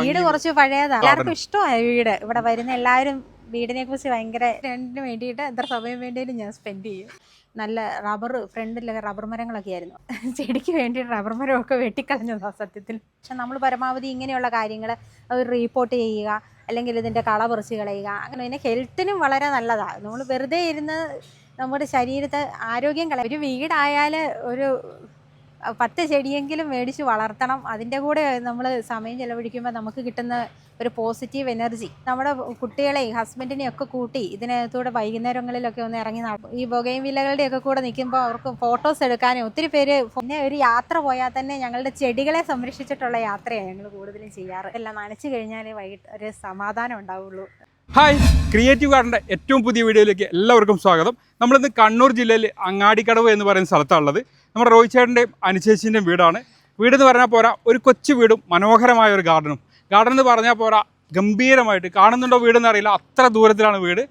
വീട് കുറച്ച് പഴയതാണ് എല്ലാവർക്കും ഇഷ്ടമായ വീട്. ഇവിടെ വരുന്ന എല്ലാവരും വീടിനെ കുറിച്ച് ഭയങ്കര രണ്ടിന് വേണ്ടിയിട്ട് എത്ര സമയം വേണ്ടിയാലും ഞാൻ സ്പെൻഡ് ചെയ്യും. നല്ല റബ്ബർ ഫ്രണ്ടിലൊക്കെ റബ്ബർ മരങ്ങളൊക്കെ ആയിരുന്നു. ചെടിക്ക് വേണ്ടി റബ്ബർ മരമൊക്കെ വെട്ടിക്കളഞ്ഞതാണ് സത്യത്തിൽ. പക്ഷെ നമ്മൾ പരമാവധി ഇങ്ങനെയുള്ള കാര്യങ്ങൾ അത് റീപ്പോർട്ട് ചെയ്യുക അല്ലെങ്കിൽ ഇതിന്റെ കള പറിച്ച് കളയുക അങ്ങനെ പിന്നെ ഹെൽത്തിനും വളരെ നല്ലതാണ് നമ്മൾ വെറുതെ ഇരുന്ന് നമ്മുടെ ശരീരത്തെ ആരോഗ്യം കളയും. ഒരു വീടായാൽ ഒരു പത്ത് ചെടിയെങ്കിലും മേടിച്ച് വളർത്തണം. അതിന്റെ കൂടെ നമ്മൾ സമയം ചെലവഴിക്കുമ്പോൾ നമുക്ക് കിട്ടുന്ന ഒരു പോസിറ്റീവ് എനർജി നമ്മുടെ കുട്ടികളെയും ഹസ്ബൻഡിനെയും ഒക്കെ കൂട്ടി ഇതിനകത്തൂടെ വൈകുന്നേരങ്ങളിലൊക്കെ ഒന്ന് ഇറങ്ങി നടക്കും ഈ ബൊഗൈൻ വില്ലകളുടെ ഒക്കെ കൂടെ നിൽക്കുമ്പോൾ അവർക്ക് ഫോട്ടോസ് എടുക്കാനും ഒത്തിരി പേര് പിന്നെ ഒരു യാത്ര പോയാൽ തന്നെ ഞങ്ങളുടെ ചെടികളെ സംരക്ഷിച്ചിട്ടുള്ള യാത്രയാണ് ഞങ്ങൾ കൂടുതലും ചെയ്യാറ്. എല്ലാം നനച്ചു കഴിഞ്ഞാൽ വൈകിട്ട് ഒരു സമാധാനം ഉണ്ടാവുള്ളൂ. ഹായ് ക്രിയേറ്റീവ് ഗാർഡന്റെ ഏറ്റവും പുതിയ വീഡിയോയിലേക്ക് എല്ലാവർക്കും സ്വാഗതം. നമ്മളിന്ന് കണ്ണൂർ ജില്ലയിൽ അങ്ങാടിക്കടവ് എന്ന് പറയുന്ന സ്ഥലത്താണുള്ളത് നമ്മുടെ റോഹിത് ചേട്ടന്റെയും അനുശേഷിന്റെയും വീടാണ്. വീട് എന്ന് പറഞ്ഞാൽ പോരാ ഒരു കൊച്ചു വീടും മനോഹരമായ ഒരു ഗാർഡനും. ഗാർഡൻ എന്ന് പറഞ്ഞാൽ പോരാ ഗംഭീരമായിട്ട് കാണുന്നുണ്ടോ വീടെന്ന് അറിയില്ല അത്ര ദൂരത്തിലാണ് വീട്.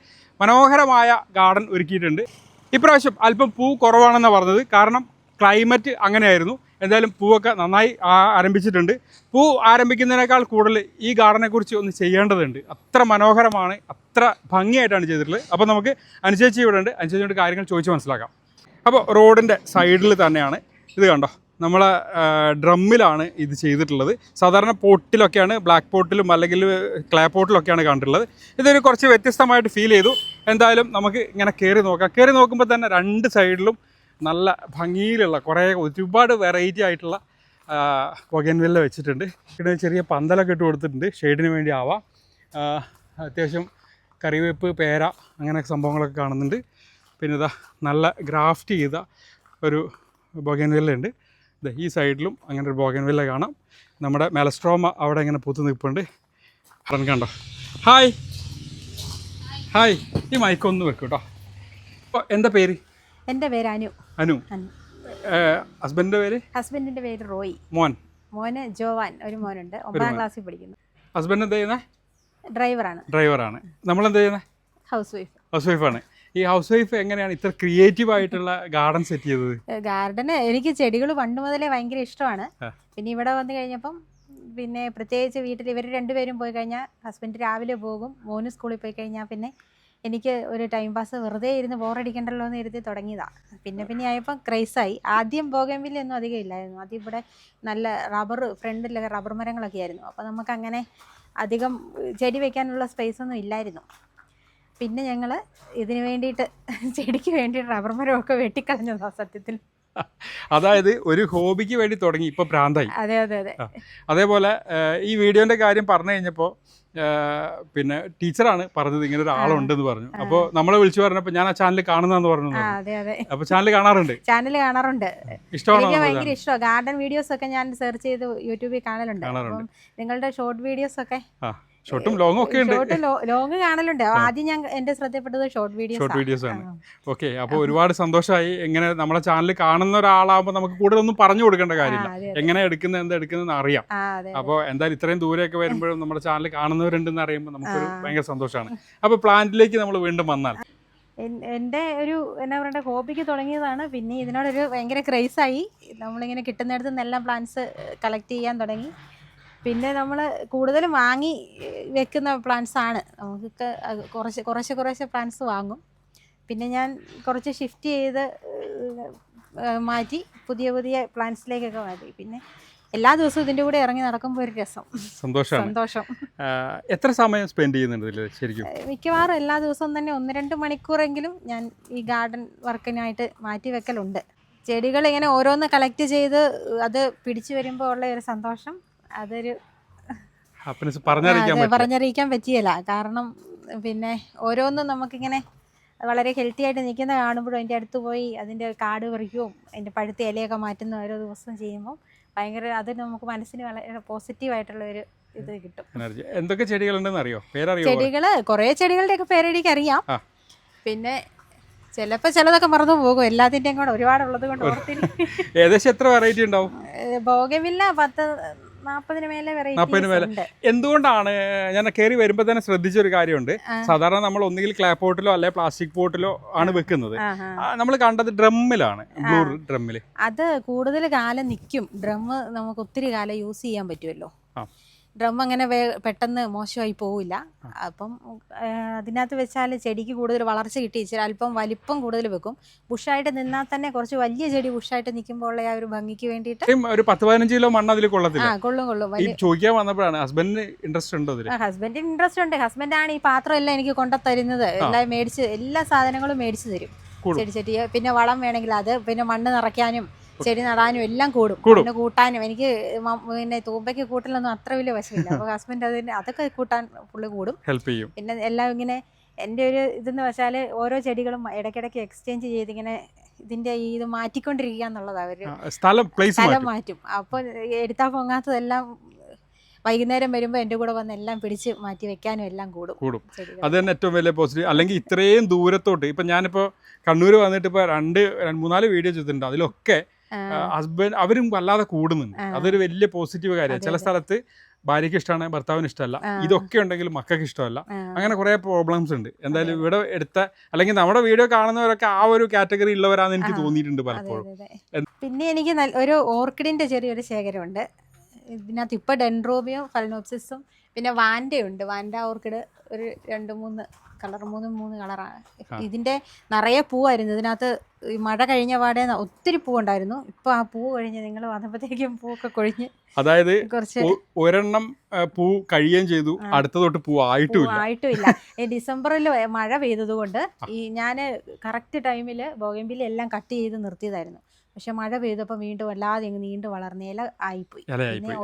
മനോഹരമായ ഗാർഡൻ ഒരുക്കിയിട്ടുണ്ട്. ഇപ്രാവശ്യം അല്പം പൂ കുറവാണെന്നാണ് പറഞ്ഞത്. കാരണം ക്ലൈമറ്റ് അങ്ങനെയായിരുന്നു. എന്തായാലും പൂവൊക്കെ നന്നായി ആരംഭിച്ചിട്ടുണ്ട്. പൂ ആരംഭിക്കുന്നതിനേക്കാൾ കൂടുതൽ ഈ ഗാർഡനെക്കുറിച്ച് ഒന്ന് ചെയ്യേണ്ടതുണ്ട്. അത്ര മനോഹരമാണ് അത്ര ഭംഗിയായിട്ടാണ് ചെയ്തിട്ടുള്ളത്. അപ്പോൾ നമുക്ക് അനുശേഷിച്ച് ഇവിടെ ഉണ്ട്. അനുശേഷിയോട് കാര്യങ്ങൾ ചോദിച്ച് മനസ്സിലാക്കാം. അപ്പോൾ റോഡിന്റെ സൈഡിൽ തന്നെയാണ്. ഇത് കണ്ടോ? നമ്മളെ ഡ്രമ്മിലാണ് ഇത് ചെയ്തിട്ടുള്ളത്. സാധാരണ പോട്ടിലൊക്കെയാണ് ബ്ലാക്ക് പോട്ടിലും അല്ലെങ്കിൽ ക്ലേ പോട്ടിലൊക്കെയാണ് കണ്ടിട്ടുള്ളത്. ഇതൊരു കുറച്ച് വ്യത്യസ്തമായിട്ട് ഫീൽ ചെയ്തു. എന്തായാലും നമുക്ക് ഇങ്ങനെ കയറി നോക്കാം. കയറി നോക്കുമ്പോൾ തന്നെ രണ്ട് സൈഡിലും നല്ല ഭംഗിയിലുള്ള കുറേ ഒരുപാട് വെറൈറ്റി ആയിട്ടുള്ള കൊകൻവെല്ല വെച്ചിട്ടുണ്ട്. പിന്നെ ചെറിയ പന്തലൊക്കെ ഇട്ട് കൊടുത്തിട്ടുണ്ട്. ഷെയ്ഡിന് വേണ്ടി ആവാം. അത്യാവശ്യം കറിവേപ്പ് പേര അങ്ങനെ സംഭവങ്ങളൊക്കെ കാണുന്നുണ്ട്. പിന്നെ ഇതാ നല്ല ഗ്രാഫ്റ്റ് ചെയ്ത ഒരു ബൊഗൻവില്ല ഉണ്ട് ദേ ഈ സൈഡിലും അങ്ങനെ ഒരു ബോഗൻവില്ല കാണാം. നമ്മുടെ മെലസ്ട്രോമ അവിടെ ഇങ്ങനെ പൂത്ത് നിൽപ്പുണ്ട്. ഹറൻ കണ്ടോ? ഹായ്. ഹായ്. ഈ മൈക്കൊന്ന് വെക്കും കേട്ടോ. അപ്പോൾ എന്താ പേര്? എന്റെ പേര് അനു. അനു. അനു. ഹസ്ബൻഡിന്റെ പേര്? ഹസ്ബൻഡിന്റെ പേര് റോയി. മോൻ. മോന് ജോവാൻ ഒരു മോനുണ്ട്. ഒമ്പതാം ക്ലാസ്സിൽ പഠിക്കുന്നു. ഹസ്ബൻഡ് എന്താ ചെയ്യുന്നത് ഡ്രൈവറാണ്. ഡ്രൈവറാണ്. നമ്മൾ എന്താ ചെയ്യുന്നത് ഹൗസ് വൈഫ്. ഹൗസ് വൈഫാണ്. ഈ ഹൗസ് വൈഫ് എങ്ങനെയാണ് ഇത്ര ക്രിയേറ്റീവ് ആയിട്ടുള്ള ഗാർഡൻ സെറ്റ് ചെയ്തത്? ഗാർഡന് എനിക്ക് ചെടികൾ പണ്ട് മുതലേ ഭയങ്കര ഇഷ്ടമാണ്. പിന്നെ ഇവിടെ വന്നു കഴിഞ്ഞപ്പം പിന്നെ പ്രത്യേകിച്ച് വീട്ടിൽ ഇവർ രണ്ടുപേരും പോയി കഴിഞ്ഞാൽ ഹസ്ബൻഡ് രാവിലെ പോകും മോന് സ്കൂളിൽ പോയി കഴിഞ്ഞാൽ പിന്നെ എനിക്ക് ഒരു ടൈം പാസ് വെറുതെ ഇരുന്ന് ബോറടിക്കണ്ടല്ലോ എന്ന് ഇരുത്തി തുടങ്ങിയതാ. പിന്നെ പിന്നെ ആയപ്പോൾ ക്രൈസായി ആദ്യം ബോഗൻവില്ല ഒന്നും അധികം ഇല്ലായിരുന്നു. ആദ്യം ഇവിടെ നല്ല റബ്ബർ ഫ്രണ്ടിലൊക്കെ റബ്ബർ മരങ്ങളൊക്കെ ആയിരുന്നു. അപ്പോൾ നമുക്കങ്ങനെ അധികം ചെടി വെക്കാനുള്ള സ്പേസ് ഒന്നും ഇല്ലായിരുന്നു. പിന്നെ ഞങ്ങൾ ഇതിനു വേണ്ടിയിട്ട് ചെടിക്ക് വേണ്ടിയിട്ട് റബ്ബർ മരമൊക്കെ വെട്ടിക്കളഞ്ഞതാ സത്യത്തിൽ. അതായത് ഒരു ഹോബിക്ക് വേണ്ടി തുടങ്ങി ഇപ്പൊ പ്രാന്തായി അതെ അതെ അതെ. അതേപോലെ ഈ വീഡിയോന്റെ കാര്യം പറഞ്ഞു കഴിഞ്ഞപ്പോൾ പിന്നെ ടീച്ചറാണ് പറഞ്ഞത് ഇങ്ങനെ ഒരാളുണ്ട് എന്ന് പറഞ്ഞു. അപ്പോൾ നമ്മളെ വിളിച്ചു പറഞ്ഞപ്പോൾ ഞാൻ ആ ചാനൽ കാണുന്നതെന്ന് പറഞ്ഞു അപ്പൊ ചാനൽ കാണാറുണ്ട്? ചാനൽ കാണാറുണ്ട്. ഇഷ്ടമാണ് ഭയങ്കര ഇഷ്ടമാണ് ഗാർഡൻ വീഡിയോസ് ഒക്കെ ഞാൻ സെർച്ച് ചെയ്ത് യൂട്യൂബിൽ കാണലുണ്ട്. നിങ്ങളുടെ ഷോർട്ട് വീഡിയോസ് ഒക്കെ ഷോർട്ടും ലോങ്ങും ഒക്കെ ഉണ്ട്. ഷോർട്ട് ലോങ് കാണലുണ്ട്. ആദ്യം ഞാൻ എന്റെ ശ്രദ്ധപ്പെട്ടത് ഷോർട്ട് വീഡിയോസ് ഷോർട്ട് വീഡിയോസ് ആണ്. ഓക്കെ അപ്പോൾ ഒരുപാട് സന്തോഷമായി എങ്ങനെ നമ്മളെ ചാനൽ കാണുന്ന ഒരാളാകുമ്പോൾ നമുക്ക് കൂടുതൽ ഒന്നും പറഞ്ഞു കൊടുക്കേണ്ട കാര്യമില്ല. എങ്ങനെ എടുക്കുന്നത് എന്താ എടുക്കുന്നതെന്ന് അറിയാം. അപ്പൊ അപ്പോൾ എന്തായാലും ഇത്രയും ദൂരെയൊക്കെ വരുമ്പോഴും നമ്മുടെ ചാനൽ കാണുന്നവരുണ്ടെന്ന് അറിയുമ്പോൾ നമുക്കൊരു ഭയങ്കര സന്തോഷമാണ് അപ്പോൾ പ്ലാന്റിലേക്ക് നമ്മൾ വീണ്ടും വന്നാൽ. എൻ- എന്റെ ഒരു എന്നാ പറയണ്ട ഹോബിക്ക് തുടങ്ങിയതാണ്. പിന്നെ ഇതിനോടൊരു ഭയങ്കര ക്രൈസായി നമ്മളിങ്ങനെ കിട്ടുന്നിടത്ത് നിന്നെല്ലാം പ്ലാന്റ്സ് കളക്ട് ചെയ്യാൻ തുടങ്ങി. പിന്നെ നമ്മൾ കൂടുതലും വാങ്ങി വെക്കുന്ന പ്ലാന്റ്സ് ആണ്. നമുക്കൊക്കെ കുറച്ച് കുറച്ച് കുറച്ച് പ്ലാന്റ്സ് വാങ്ങും. പിന്നെ ഞാൻ കുറച്ച് ഷിഫ്റ്റ് ചെയ്ത് മാറ്റി പുതിയ പുതിയ പ്ലാന്റ്സിലേക്കൊക്കെ മാറ്റി. പിന്നെ എല്ലാ ദിവസവും ഇതിന്റെ കൂടെ ഇറങ്ങി നടക്കുമ്പോൾ ഒരു രസം. സന്തോഷം. സന്തോഷം എത്ര സമയം സ്പെൻഡ് ചെയ്യുന്നുണ്ട് ശരിക്കും? മിക്കവാറും എല്ലാ ദിവസവും തന്നെ ഒന്ന് രണ്ട് മണിക്കൂറെങ്കിലും ഞാൻ ഈ ഗാർഡൻ വർക്കിനായിട്ട് മാറ്റി വെക്കലുണ്ട്. ചെടികൾ ഇങ്ങനെ ഓരോന്ന് കളക്ട് ചെയ്ത് അത് പിടിച്ചു വരുമ്പോൾ ഉള്ള ഒരു സന്തോഷം. അതൊരു ഹാപ്പിനെസ് പറഞ്ഞറിയിക്കാൻ പറ്റിയല്ല കാരണം പിന്നെ ഓരോന്നും നമുക്കിങ്ങനെ വളരെ ഹെൽത്തി ആയിട്ട് നിൽക്കുന്ന കാണുമ്പോഴും അതിന്റെ അടുത്ത് പോയി അതിന്റെ കാട് പറിക്കുകയും അതിന്റെ പഴുത്ത ഇലയൊക്കെ മാറ്റുന്ന ഓരോ ദിവസം ചെയ്യുമ്പോൾ ഭയങ്കര അത് നമുക്ക് മനസ്സിന് വളരെ പോസിറ്റീവായിട്ടുള്ള ഒരു ഇത് കിട്ടും. എന്തൊക്കെ ചെടികളുണ്ടെന്ന് അറിയോ? പേരറിയോ? ചെടികൾ കുറേ ചെടികളുടെയൊക്കെ പേരെനിക്ക് അറിയാം. പിന്നെ ചിലപ്പോൾ ചിലതൊക്കെ മറന്നു പോകും. എല്ലാത്തിന്റെയും കൂടെ ഒരുപാടുള്ളത് കൊണ്ട് ഏകദേശം എത്ര വെറൈറ്റി ഉണ്ടാവും? ഭോഗമില്ല. പത്ത് നാൽപ്പതിന് മേലെ എന്തുകൊണ്ടാണ് ഞാൻ കയറി വരുമ്പോൾ തന്നെ ശ്രദ്ധിച്ചൊരു കാര്യമുണ്ട്. സാധാരണ നമ്മൾ ഒന്നുകിൽ ക്ലാപ്പ് പോട്ടിലോ അല്ലെ പ്ലാസ്റ്റിക് പോട്ടിലോ ആണ് വെക്കുന്നത്. നമ്മൾ കണ്ടത് ഡ്രമ്മിലാണ് ബ്ലൂ ഡ്രമ്മിൽ അത് കൂടുതൽ കാലം നിൽക്കും ഡ്രം നമുക്ക് ഒത്തിരി കാലം യൂസ് ചെയ്യാൻ പറ്റുമല്ലോ. ഡ്രം അങ്ങനെ വേ പെട്ടെന്ന് മോശമായി പോവില്ല. അപ്പം ആ, അതിനകത്ത് വെച്ചാൽ ചെടിക്ക് കൂടുതൽ വളർച്ച കിട്ടി. ഇച്ചിരി അല്പം വലിപ്പം കൂടുതൽ വെക്കും. ബുഷായിട്ട് നിന്നാൽ തന്നെ കുറച്ച് വലിയ ചെടി ബുഷായിട്ട് നിൽക്കുമ്പോൾ ഉള്ള ആ ഒരു ഭംഗിക്ക് വേണ്ടിയിട്ട് ഒരു പത്ത് പതിനഞ്ച് കിലോ മണ്ണ് അതിൽ ആ കൊള്ളത്തില്ല കൊള്ളും. കൊള്ളും വലിയ ചോദിക്കാൻ വന്നപ്പോഴാണ് ഹസ്ബൻഡിന് ഇൻട്രസ്റ്റ് ഉണ്ടോ അതിൽ ഹസ്ബൻഡിന് ഇൻട്രസ്റ്റ് ഉണ്ട്. ഹസ്ബൻഡാണ് ഈ പാത്രം എല്ലാം എനിക്ക് കൊണ്ടു തരുന്നത് എല്ലാം മേടിച്ച് എല്ലാ സാധനങ്ങളും മേടിച്ച് തരും. ചെടി ചെടി. പിന്നെ വളം വേണമെങ്കിൽ അത് പിന്നെ മണ്ണ് നിറയ്ക്കാനും ചെടി നടാനും എല്ലാം കൂടും. പിന്നെ കൂട്ടാനും. എനിക്ക് പിന്നെ തൂമ്പയ്ക്ക് കൂട്ടലൊന്നും അത്ര വലിയ വശമില്ല. അപ്പോൾ ഹസ്ബൻഡ് അതിന് അതൊക്കെ കൂട്ടാൻ പുള്ളി കൂടും. ഹെൽപ്പ് ചെയ്യും. പിന്നെ എല്ലാം ഇങ്ങനെ എന്റെ ഒരു ഇതെന്ന് വെച്ചാൽ ഓരോ ചെടികളും ഇടയ്ക്കിടയ്ക്ക് എക്സ്ചേഞ്ച് ചെയ്ത് ഇങ്ങനെ ഇതിന്റെ ഈ ഇത് മാറ്റിക്കൊണ്ടിരിക്കുക എന്നുള്ളത് അവർ സ്ഥലം സ്ഥലം മാറ്റും. അപ്പൊ അപ്പോൾ എടുത്താൽ പൊങ്ങാത്തതെല്ലാം വൈകുന്നേരം വരുമ്പോൾ എന്റെ കൂടെ വന്ന് എല്ലാം പിടിച്ച് മാറ്റി വെക്കാനും എല്ലാം കൂടും കൂടും. അത് തന്നെ ഏറ്റവും വലിയ പോസിറ്റീവ് അല്ലെങ്കിൽ ഇത്രയും ദൂരത്തോട്ട് ഇപ്പം ഞാനിപ്പോൾ കണ്ണൂർ വന്നിട്ട് ഇപ്പോൾ രണ്ട് മൂന്നാൽ വീഡിയോ ചെയ്തിട്ടുണ്ട്. അതിലൊക്കെ ഹസ്ബൻഡ് അവരും വല്ലാതെ കൂടുന്നുണ്ട്. അതൊരു വലിയ പോസിറ്റീവ് കാര്യമാണ് ചില. സ്ഥലത്ത് ഭാര്യയ്ക്ക് ഇഷ്ടമാണ് ഭർത്താവിന് ഇഷ്ടമല്ല. ഇതൊക്കെ ഉണ്ടെങ്കിലും മക്കൾക്ക് ഇഷ്ടമല്ല. അങ്ങനെ കുറേ പ്രോബ്ലംസ് ഉണ്ട്. എന്തായാലും ഇവിടെ എടുത്ത അല്ലെങ്കിൽ നമ്മുടെ വീഡിയോ കാണുന്നവരൊക്കെ ആ ഒരു കാറ്റഗറി ഉള്ളവരാന്ന് എനിക്ക് തോന്നിയിട്ടുണ്ട് പലപ്പോഴും. പിന്നെ എനിക്ക് ഒരു ഓർക്കിഡിന്റെ ചെറിയൊരു ശേഖരമുണ്ട്. ഇതിനകത്ത് ഇപ്പൊ ഡെൻഡ്രോബിയും ഫലനോപ്സിസും പിന്നെ വാൻഡ ഉണ്ട് വാൻഡ ഓർക്കിഡ് ഒരു രണ്ട് മൂന്ന് കളർ മൂന്ന് മൂന്ന് കളറാണ് ഇതിന്റെ നിറയെ പൂവായിരുന്നു. ഇതിനകത്ത് ഈ മഴ കഴിഞ്ഞ പാടെ ഒത്തിരി പൂവുണ്ടായിരുന്നു. ഇപ്പൊ ആ പൂ കഴിഞ്ഞ് നിങ്ങൾ വന്നപ്പോഴത്തേക്കും പൂവൊക്കെ കൊഴിഞ്ഞ് അതായത് കുറച്ച് ഒരെണ്ണം പൂ കഴിയുകയും ചെയ്തു. അടുത്ത തൊട്ട് പൂ ആയിട്ടും ആയിട്ടുമില്ല ഈ ഡിസംബറിൽ മഴ പെയ്തതുകൊണ്ട് ഈ ഞാൻ കറക്റ്റ് ടൈമിൽ ബോഗൻബില്ലി എല്ലാം കട്ട് ചെയ്ത് നിർത്തിയതായിരുന്നു. പക്ഷെ മഴ പെയ്തപ്പോൾ വീണ്ടും വല്ലാതെ അങ്ങ് നീണ്ടു വളർന്ന ഇല ആയിപ്പോയി.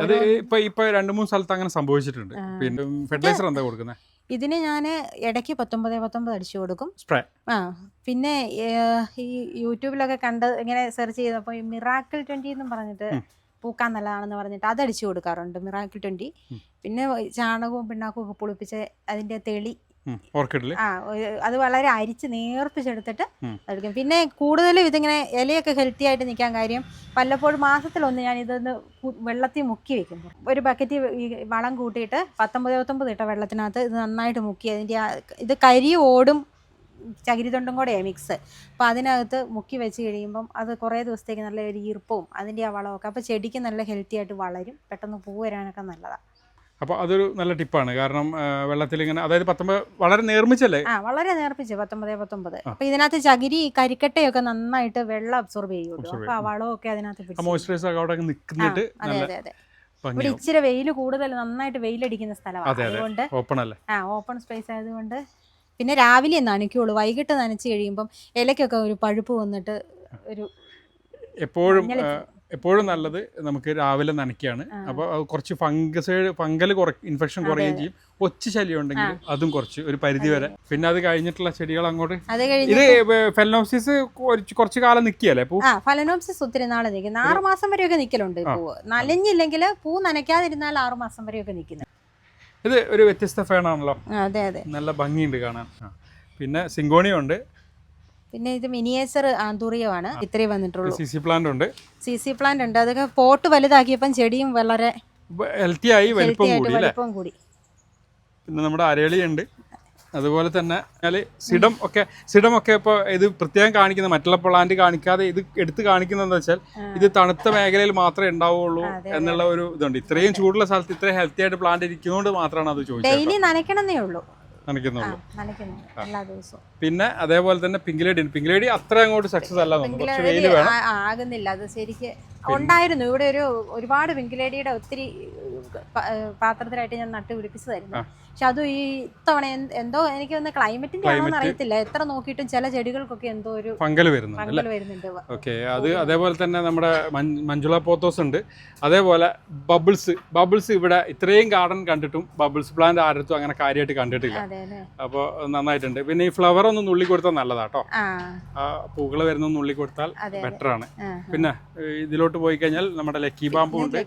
അത് ഇപ്പൊ ഇപ്പൊ രണ്ട് മൂന്ന് സ്ഥലത്ത് അങ്ങനെ സംഭവിച്ചിട്ടുണ്ട്. പിന്നെ ഫെർട്ടിലൈസർ എന്താ കൊടുക്കുന്നത് ഇതിന് ഞാൻ ഇടയ്ക്ക് പത്തൊമ്പത് പത്തൊമ്പത് അടിച്ചു കൊടുക്കും. സ്പ്രേ ആ. പിന്നെ ഈ യൂട്യൂബിലൊക്കെ കണ്ട് ഇങ്ങനെ സെർച്ച് ചെയ്തപ്പോൾ മിറാക്കിൾ ട്വന്റി എന്നും പറഞ്ഞിട്ട് പൂക്കാൻ നല്ലതാണെന്ന് പറഞ്ഞിട്ട് അത് അടിച്ചു കൊടുക്കാറുണ്ട് മിറാക്കിൾ ട്വന്റി. പിന്നെ ചാണകവും പിണ്ണാക്കും ഒക്കെ പുളിപ്പിച്ച് അതിന്റെ തെളി ആ അത് വളരെ അരിച്ച് നേർപ്പിച്ചെടുത്തിട്ട് കഴിക്കും എടുക്കും. പിന്നെ കൂടുതലും ഇതിങ്ങനെ ഇലയൊക്കെ ഹെൽത്തി ആയിട്ട് നിൽക്കാൻ കാര്യം വല്ലപ്പോഴും മാസത്തിലൊന്ന് ഞാൻ ഇതൊന്ന് വെള്ളത്തിൽ മുക്കി വെക്കും. ഒരു ബക്കറ്റ് വളം കൂട്ടിയിട്ട് പത്തൊമ്പത് പത്തൊമ്പത് ഇട്ട വെള്ളത്തിനകത്ത് ഇത് നന്നായിട്ട് മുക്കി അതിന്റെ ഇത് കരി ഓടും ചകിരിതൊണ്ടും കൂടെയാണ് മിക്സ് അപ്പോൾ അതിനകത്ത് മുക്കി വെച്ച് കഴിയുമ്പം അത് കുറേ ദിവസത്തേക്ക് നല്ല ഒരു ഈർപ്പവും അതിന്റെ ആ വളമൊക്കെ അപ്പോൾ ചെടിക്ക് നല്ല ഹെൽത്തി ആയിട്ട് വളരും. പെട്ടെന്ന് പൂ വരാനൊക്കെ നല്ലതാണ് അപ്പോൾ അതൊരു നല്ല ടിപ്പാണ്. കാരണം വെള്ളത്തിൽ ഇങ്ങനെ അതായത് പത്തൊമ്പത് വളരെ നേർമ്മിച്ചല്ലേ? ആ വളരെ നേർപ്പിച്ച് പത്തൊമ്പത് പത്തൊമ്പത്. അപ്പോൾ അപ്പൊ ഇതിനകത്ത് ചകിരി കരിക്കട്ടയൊക്കെ നന്നായിട്ട് വെള്ളം അബ്സോർബ് ചെയ്യുള്ളൂ. അപ്പോൾ അപ്പൊ ആ. വളമൊക്കെ അതിനകത്ത് മോയ്സ്ചറൈസർ അവിടെ നിൽക്കുന്നിട്ട് അതെ അതെ അതെ. ഇവിടെ ഇച്ചിരി വെയിൽ കൂടുതൽ നന്നായിട്ട് വെയിലടിക്കുന്ന സ്ഥലമാണ് അതെ, അതെ. അതുകൊണ്ട് ഓപ്പൺ അല്ലേ? ആ ഓപ്പൺ സ്പേസ് ആയതുകൊണ്ട് പിന്നെ രാവിലെ നനയ്ക്കുള്ളൂ. വൈകിട്ട് നനച്ച് കഴിയുമ്പം ഇലക്കൊക്കെ ഒരു പഴുപ്പ് വന്നിട്ട് ഒരു എപ്പോഴും എപ്പോഴും നല്ലത് നമുക്ക് രാവിലെ നനയ്ക്കുകയാണ്. അപ്പോൾ കുറച്ച് ഫംഗസ് ഫംഗൽ കുറ ഇൻഫെക്ഷൻ കുറയുകയും ചെയ്യും. ഒച്ച ശല്യം ഉണ്ടെങ്കിൽ അതും കുറച്ച് ഒരു പരിധി വരെ. പിന്നെ അത് കഴിഞ്ഞിട്ടുള്ള ചെടികൾ അങ്ങോട്ട്? ഇത് ഫെലനോസിസ് കുറച്ച് കാലം നിൽക്കുകയല്ലേ പൂ? ഫലനോപ്സിസ് ഒത്തിരി നാൾ നിൽക്കുന്നു ആറ് മാസം വരെയൊക്കെ നിൽക്കലുണ്ട്. പൂവ് നനഞ്ഞില്ലെങ്കിൽ പൂ നനയ്ക്കാതിരുന്നാൽ ആറ് മാസം വരെയൊക്കെ നിൽക്കുന്നു. ഇത് ഒരു വ്യത്യസ്ത ഫേണാണല്ലോ. അതെ അതെ. നല്ല ഭംഗിയുണ്ട് കാണാൻ. പിന്നെ സിങ്കോണിയം ഉണ്ട് പിന്നെ ഇത് മിനിയേച്ചർ ആന്തൂറിയമാണ്. ഇത്രയും വന്നിട്ടുള്ളൂ. സി സി പ്ലാന്റ് ഉണ്ട്. സി സി പ്ലാന്റ് ഉണ്ട്. അതൊക്കെ പോട്ട് വലുതാക്കിയപ്പം ചെടിയും വളരെ ഹെൽത്തി ആയി വലിപ്പം കൂടി അല്ലേ? വലിപ്പം കൂടി. പിന്നെ നമ്മുടെ അരളി ഉണ്ട്. അതുപോലെ തന്നെ സിഡം ഒക്കെ സിഡം ഒക്കെ ഇപ്പോൾ ഇത് പ്രത്യേകം കാണിക്കുന്ന മറ്റുള്ള പ്ലാന്റ് കാണിക്കാതെ ഇത് എടുത്ത് കാണിക്കുന്നത് എന്താ വെച്ചാൽ ഇത് തണുത്ത മേഖലയിൽ മാത്രമേ ഉണ്ടാവുള്ളൂ എന്നുള്ള ഒരു ഇതുണ്ട്. ഇത്രയും ചൂടുള്ള സ്ഥലത്ത് ഇത്രയും ഹെൽത്തി ആയിട്ട് പ്ലാന്റ് ഇരിക്കുന്നതുകൊണ്ട് മാത്രമാണ് അത് ചോദിച്ചത്. ഡെയിലി നനയ്ക്കണമെന്നേ ഉള്ളൂ. നനയ്ക്കുന്നുള്ളൂ. നനയ്ക്കുന്നു. എല്ലാ ദിവസവും. പിന്നെ അതേപോലെ തന്നെ പിങ്ക് ലേഡി പിങ്ക് ലേഡി അത്ര അങ്ങോട്ട് സക്സസ് അല്ല വെയിൽ വേണം. ആകുന്നില്ല. അത് ശരിക്ക് ഉണ്ടായിരുന്നു. ഇവിടെ ഒരു ഒരുപാട് വെങ്കിലേടിയുടെ ഒത്തിരി പാത്രത്തിലായിട്ട് ഞാൻ നട്ട് പിടിപ്പിച്ചതായിരുന്നു. പക്ഷെ അതും ഈ ഇത്തവണ എന്തോ എനിക്ക് ഒന്ന് ക്ലൈമറ്റിന്റെ ആണെന്ന്. അറിയത്തില്ല എത്ര നോക്കിയിട്ടും ചില ചെടികൾക്കൊക്കെ എന്തോ ഒരു ഫംഗൽ വരുന്നുണ്ട് അല്ലേ? പങ്കൽ വരുന്നുണ്ട്. ഓക്കെ അത് അതേപോലെ തന്നെ നമ്മുടെ മഞ്ജുള പോത്തോസ് ഉണ്ട്. അതേപോലെ ബബിൾസ് ബബിൾസ് ഇവിടെ ഇത്രയും ഗാർഡൻ കണ്ടിട്ടും ബബിൾസ് പ്ലാന്റ് ആരത്തും അങ്ങനെ കാര്യമായിട്ട് കണ്ടിട്ടില്ല. അപ്പോൾ നന്നായിട്ടുണ്ട്. പിന്നെ ഈ ഫ്ലവർ ഒന്ന് നുള്ളി കൊടുത്താൽ നല്ലതാട്ടോ. ആ. പൂക്കൾ വരുന്ന നുള്ളി കൊടുത്താൽ ബെറ്റർ ആണ് പിന്നെ ഏഹ്, ഇതിലോട്ട് പോയി കഴിഞ്ഞാൽ നമ്മുടെ ലക്കി ബാമ്പു ഉണ്ട്.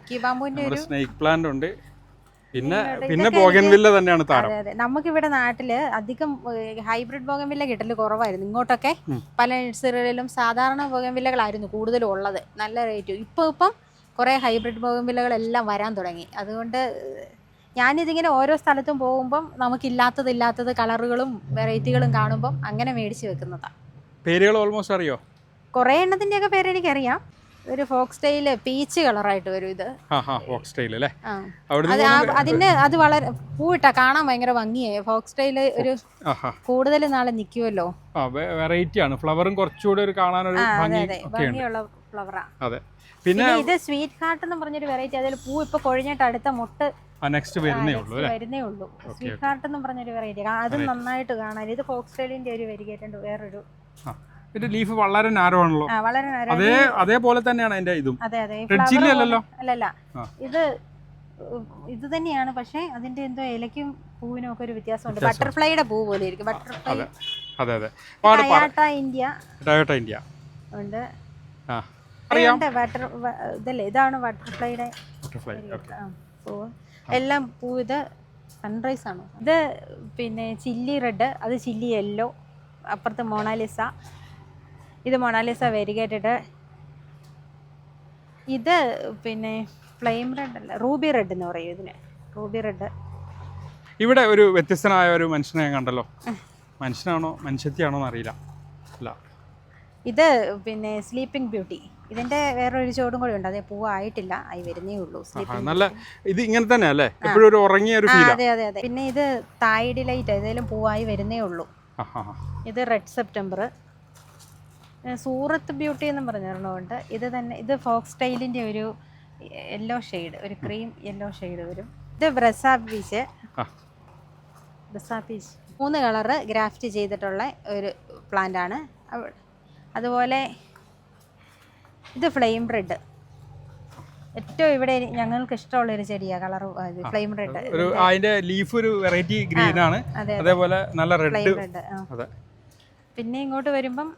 നമ്മുടെ സ്നേക്ക് പ്ലാന്റ് ഉണ്ട്. പിന്നെ പിന്നെ ബോഗൻവില്ല തന്നെയാണ് താരം. നമുക്ക് ഇവിടെ നാട്ടിൽ അധികം ഹൈബ്രിഡ് ബോഗൻവില്ല കിട്ടൽ കുറവായിരുന്നു. ഇങ്ങോട്ടൊക്കെ പല നഴ്സറികളിലും സാധാരണ ബോഗൻവില്ലകളായിരുന്നു കൂടുതലും ഉള്ളത് നല്ല റേറ്റ് ഇപ്പൊ ഇപ്പം കുറെ ഹൈബ്രിഡ് ബോഗൻവില്ലകളെല്ലാം വരാൻ തുടങ്ങി. അതുകൊണ്ട് ഞാനിതിങ്ങനെ ഓരോ സ്ഥലത്തും പോകുമ്പം നമുക്കില്ലാത്തത് ഇല്ലാത്തത് കളറുകളും വെറൈറ്റികളും കാണുമ്പം അങ്ങനെ മേടിച്ച് വെക്കുന്നതാണ് പേരുകൾ ഓൾമോസ്റ്റ് അറിയോ? കുറേ എണ്ണത്തിന്റെയൊക്കെ പേര് എനിക്കറിയാം ഒരു ഫോക്ക് സ്റ്റൈൽ പീച്ച് കളറായിട്ട് വരും ഇത്. ഫോക്സ് ഹാ അല്ലേ? അതിന്റെ അത് അതിന് അത് വളരെ പൂവിട്ടാ കാണാൻ ഭയങ്കര ഭംഗിയായി ഫോക്ക് സ്റ്റൈൽ ഒരു കൂടുതൽ നാളെ നിൽക്കുമല്ലോ ആ വെറൈറ്റി ആണ് ഫ്ലവറും കുറച്ചുകൂടി ഒരു കാണാനൊരു ഭംഗിയുള്ള ഫ്ലവറാ. അതെ. പിന്നെ ഇത് സ്വീറ്റ് ഹാർട്ട് എന്ന് പറഞ്ഞൊരു വെറൈറ്റി. അതിൽ പൂ ഇപ്പൊ കൊഴിഞ്ഞിട്ട് അടുത്ത മുട്ട് നെക്സ്റ്റ് വരുന്നേ ഉള്ളൂ വരുന്നേ ഉള്ളൂ. സ്വീറ്റ് ഹാർട്ട് എന്ന് പറഞ്ഞൊരു വെറൈറ്റി. അതും നന്നായിട്ട് കാണാൻ. ഇത് ഫോക്സ് ടൈലിന്റെ ഒരു വെരികേറ്റുണ്ട് വേറൊരു ഇതിന്റെ ലീഫ് വളരെ നാരോ ആണല്ലോ. വളരെ നാരോ അതേ അതേപോലെ തന്നെയാണ് അതിന്റെ ഇതും. അതെ അതെ. Chilli പോലെ- അല്ലല്ലോ? അല്ലല്ല. ഇത് ഇത് തന്നെയാണ് പക്ഷേ അതിന്റെ എന്തോ ഇലക്കും പൂവിനും ഒക്കെ ഒരു വ്യത്യാസമുണ്ട്. ബട്ടർഫ്ലൈയുടെ പൂ പോലെ ഇരിക്കും ബട്ടർഫ്ലൈ അതെ അതെ. ടയാട്ട ഇന്ത്യ ടയോട്ട ഇന്ത്യ ഉണ്ട്. ബട്ടർ ഇതല്ലേ? ഇതാണ് ബട്ടർഫ്ലൈയുടെ ബട്ടർഫ്ലൈ പൂവ് എല്ലാം പൂ ഇത് സൺറൈസ് ആണ്? ഇത് പിന്നെ ചില്ലി റെഡ് അത് ചില്ലി യെല്ലോ അപ്പുറത്ത് മൊണാലിസ ഇത് മൊണാലിസ വെരിഗേറ്റഡ് ഇത് പിന്നെ ഫ്ലെയിം റെഡ് അല്ല റൂബി റെഡ് എന്ന് പറയും ഇതിന്. Ruby red. ഇവിടെ ഒരു വ്യത്യസ്തനായ ഒരു മനുഷ്യനെ ഞാൻ കണ്ടല്ലോ. മനുഷ്യനാണോ മനുഷ്യത്തിയാണോ എന്നറിയില്ല. അല്ല. ഇത് പിന്നെ സ്ലീപ്പിംഗ് ബ്യൂട്ടി ഇതിന്റെ വേറൊരു ചോടും കൂടി ഉണ്ട്. അതേ പൂവായിട്ടില്ല ആയി വരുന്നേ ഉള്ളൂ. നല്ല ഇത് ഇങ്ങനെ തന്നെ അല്ലേ? എപ്പോഴും ഒരു ഉറങ്ങിയ ഒരു ഫീൽ അതെ അതെ അതെ. പിന്നെ ഇത് തായ് ഡിലൈറ്റ് ഏതെങ്കിലും പൂവായി വരുന്നേ ഉള്ളൂ. ഇത് റെഡ് സെപ്റ്റംബർ സൂറത്ത് ബ്യൂട്ടി എന്ന് പറഞ്ഞിരുന്നുണ്ട് ഇത് തന്നെ ഇത് ഫോക്സ് സ്റ്റൈലിന്റെ ഒരു യെല്ലോ ഷെയ്ഡ് ഒരു ക്രീം യെല്ലോ ഷെയ്ഡ് വരും. ഇത് ബ്രസാ പീച്ച് ബ്രസാ പീച്ച് മൂന്ന് കളറ് ഗ്രാഫ്റ്റ് ചെയ്തിട്ടുള്ള ഒരു പ്ലാന്റ് ആണ്. അതുപോലെ ഇത് ഫ്ലെയിം റെഡ് ഏറ്റവും ഇവിടെ ഞങ്ങൾക്ക് ഇഷ്ടമുള്ള ഒരു ചെടിയാണ് കളർ ഫ്ലെയിം റെഡ് ഒരു അതിന്റെ ലീഫ് ഒരു വെറൈറ്റി ഗ്രീൻ ആണ്. അതേപോലെ നല്ല റെഡ് പിന്നെ ഇങ്ങോട്ട് വരുമ്പം